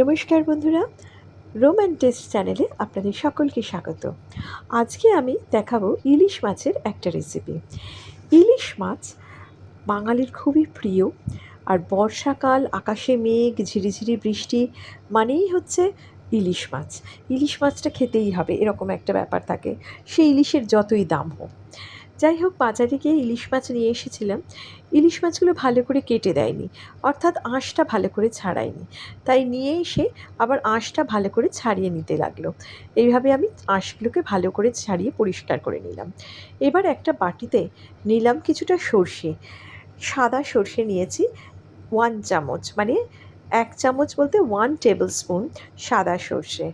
নমস্কার বন্ধুরা Roman test চ্যানেলে আপনাদের সকলকে স্বাগত। আজকে আমি দেখাবো ইলিশ মাছের একটা রেসিপি ইলিশ মাছ বাঙালির খুবই প্রিয়, আর বর্ষাকাল, আকাশে মেঘ, ঝিরিঝিরি বৃষ্টি মানেই হচ্ছে ইলিশ মাছ। ইলিশ মাছটা খেতেই হবে, এরকম একটা ব্যাপার থাকে। সেই ইলিশের যতই দাম হোক। যাই হোক, বাজারে গিয়ে ইলিশ মাছ নিয়ে এসেছিলাম। ইলিশ মাছগুলো ভালো করে কেটে দেয়নি, অর্থাৎ আঁশটা ভালো করে ছাড়ায়নি। তাই নিয়ে এসে আবার আঁশটা ভালো করে ছাড়িয়ে নিতে লাগল। এইভাবে আমি আঁশগুলোকে ভালো করে ছাড়িয়ে পরিষ্কার করে নিলাম। এবার একটা বাটিতে নিলাম কিছুটা সর্ষে। সাদা সর্ষে নিয়েছি ওয়ান চামচ মানে এক চামচ বলতে ওয়ান টেবিল স্পুন সাদা সর্ষে।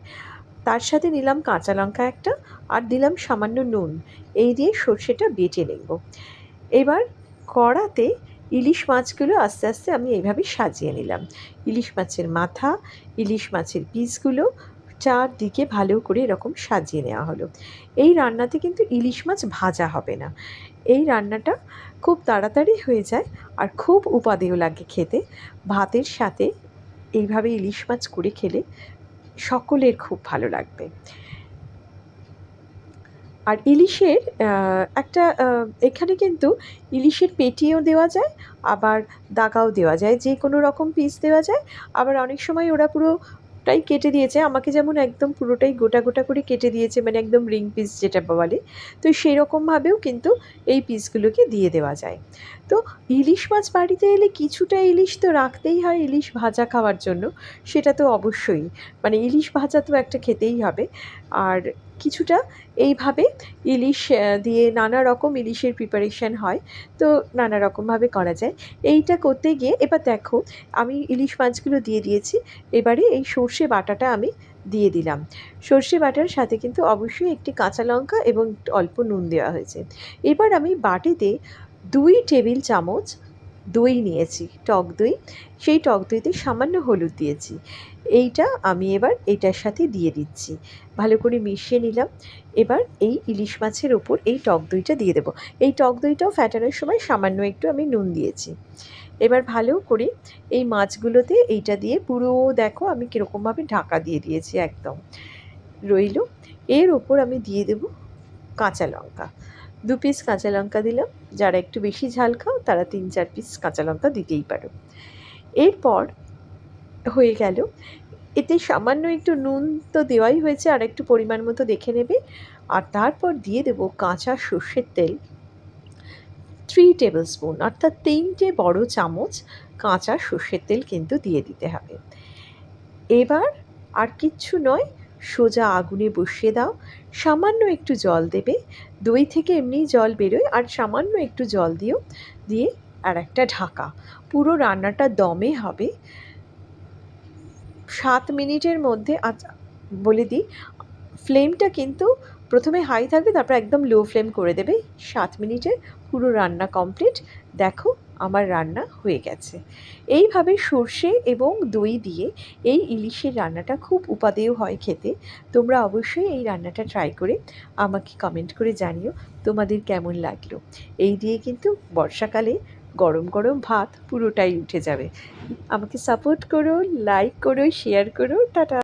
তার সাথে নিলাম কাঁচা লঙ্কা একটা আর দিলাম সামান্য নুন। এই দিয়ে সর্ষেটা বেটে নেব। এবার কড়াতে ইলিশ মাছগুলো আস্তে আস্তে আমি এইভাবে সাজিয়ে নিলাম। ইলিশ মাছের মাথা, ইলিশ মাছের পিসগুলো চারদিকে ভালো করে এরকম সাজিয়ে নেওয়া হলো। এই রান্নাতে কিন্তু ইলিশ মাছ ভাজা হবে না। এই রান্নাটা খুব তাড়াতাড়ি হয়ে যায় আর খুব উপাদেয় লাগে খেতে। ভাতের সাথে এইভাবে ইলিশ মাছ করে খেলে সকলের খুব ভালো লাগবে। আর ইলিশের একটা এখানে কিন্তু ইলিশের পেটিও দেওয়া যায়, আবার দাগাও দেওয়া যায়, যে কোনো রকম পিস দেওয়া যায়। আবার অনেক সময় ওরা পুরোটাই কেটে দিয়েছে। আমাকে যেমন একদম পুরোটাই গোটা গোটা করে কেটে দিয়েছে মানে একদম রিং পিস যেটা বলে। তো সেই রকমভাবেও কিন্তু এই পিসগুলোকে দিয়ে দেওয়া যায়। তো ইলিশ মাছ বাড়িতে এলে কিছুটা ইলিশ তো রাখতেই হয় ইলিশ ভাজা খাওয়ার জন্য। সেটা তো অবশ্যই। মানে ইলিশ ভাজা তো একটা খেতেই হবে। আর কিছুটা এইভাবে ইলিশ দিয়ে নানা রকম ইলিশের প্রিপারেশান হয়। তো নানা রকমভাবে করা যায়। এইটা করতে গিয়ে এবার দেখো, আমি ইলিশ মাছগুলো দিয়ে দিয়েছি। এবারে এই সর্ষে বাটাটা আমি দিয়ে দিলাম। সর্ষে বাটার সাথে কিন্তু অবশ্যই একটি কাঁচা লঙ্কা এবং অল্প নুন দেওয়া হয়েছে। এবার আমি বাটিতে দুই টেবিল চামচ দই নিয়েছি, টক দই। সেই টক দইতে সামান্য হলুদ দিয়েছি। এইটা আমি এবার এইটার সাথে দিয়ে দিচ্ছি। ভালো করে মিশিয়ে নিলাম। এবার এই ইলিশ মাছের ওপর এই টক দইটা দিয়ে দেবো। এই টক দইটাও ফ্যাটানোর সময় সামান্য একটু আমি নুন দিয়েছি। এবার ভালো করে এই মাছগুলোতে এইটা দিয়ে পুরো দেখো আমি কীরকমভাবে ঢাকা দিয়ে দিয়েছি একদম। রইল। এর ওপর আমি দিয়ে দেব কাঁচা লঙ্কা। দু পিস কাঁচা লঙ্কা দিলাম। যারা একটু বেশি ঝাল খাও, তারা তিন, চার পিস কাঁচা লঙ্কা দিতেই পারো। এরপর হয়ে গেল। এতে সামান্য একটু নুন তো দেওয়াই হয়েছে, আর একটু পরিমাণ মতো দেখে নেবে। আর তারপর দিয়ে দেব কাঁচা সর্ষের তেল। থ্রি টেবিল স্পুন অর্থাৎ তিনটে বড় চামচ কাঁচা সর্ষের তেল কিন্তু দিয়ে দিতে হবে। এবার আর কিচ্ছু নয় সোজা আগুনে বসিয়ে দাও। সামান্য একটু জল দেবে। দই থেকে এমনি জল বেরোয় আর সামান্য একটু জল দিও। দিয়ে আর একটা ঢাকা। পুরো রান্নাটা দমে হবে। সাত মিনিটের মধ্যে বলে দিই, ফ্লেমটা কিন্তু প্রথমে হাই থাকবে, তারপর একদম লো ফ্লেম করে দেবে। সাত মিনিটে পুরো রান্না কমপ্লিট। দেখো আমার রান্না হয়ে গেছে। এইভাবে সর্ষে এবং দই দিয়ে এই ইলিশের রান্নাটা খুব উপাদেয় হয় খেতে। তোমরা অবশ্যই এই রান্নাটা ট্রাই করে আমাকে কমেন্ট করে জানিও তোমাদের কেমন লাগল। এই দিয়ে কিন্তু বর্ষাকালে গরম গরম ভাত পুরোটাই উঠে যাবে। আমাকে সাপোর্ট করো লাইক করো শেয়ার করো, টাটা।